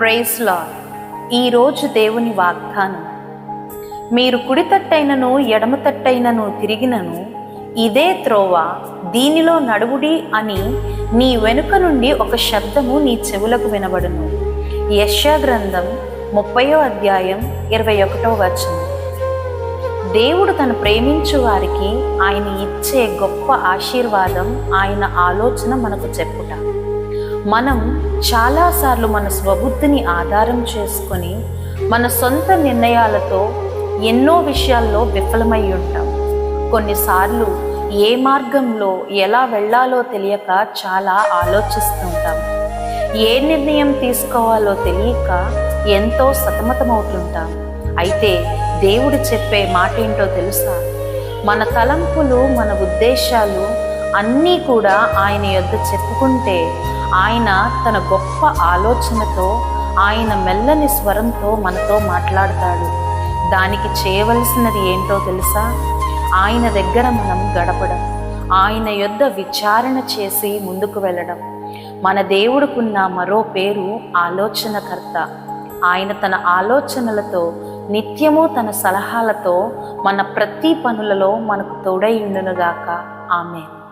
Praise లా ఈరోజు దేవుని వాగ్దానం. మీరు కుడి తట్టైనను ఎడమ తట్టైనను తిరిగినను ఇదే త్రోవ దీనిలో నడువుడి అని నీ వెనుక నుండి ఒక శబ్దము నీ చెవులకు వినబడును. యశ్యా గ్రంథం ముప్పయో అధ్యాయం ఇరవై ఒకటో వచనం. దేవుడు తను ప్రేమించు వారికి ఆయన ఇచ్చే గొప్ప ఆశీర్వాదం ఆయన ఆలోచన మనకు చెప్పుట. మనం చాలాసార్లు మన స్వబుద్ధిని ఆధారం చేసుకొని మన సొంత నిర్ణయాలతో ఎన్నో విషయాల్లో విఫలమై ఉంటాం. కొన్నిసార్లు ఏ మార్గంలో ఎలా వెళ్ళాలో తెలియక చాలా ఆలోచిస్తుంటాం. ఏ నిర్ణయం తీసుకోవాలో తెలియక ఎంతో సతమతమవుతుంటాం. అయితే దేవుడు చెప్పే మాట ఏంటో తెలుసా? మన తలంపులు మన ఉద్దేశాలు అన్నీ కూడా ఆయన యొద్ద చెప్పుకుంటే ఆయన తన గొప్ప ఆలోచనతో ఆయన మెల్లని స్వరంతో మనతో మాట్లాడతాడు. దానికి చేయవలసినది ఏంటో తెలుసా? ఆయన దగ్గర మనం గడపడం ఆయన యొద్ద విచారణ చేసి ముందుకు వెళ్ళడం. మన దేవుడుకున్న మరో పేరు ఆలోచనకర్త. ఆయన తన ఆలోచనలతో నిత్యము తన సలహాలతో మన ప్రతి పనులలో మనకు తోడై ఉండునుగాక. ఆమె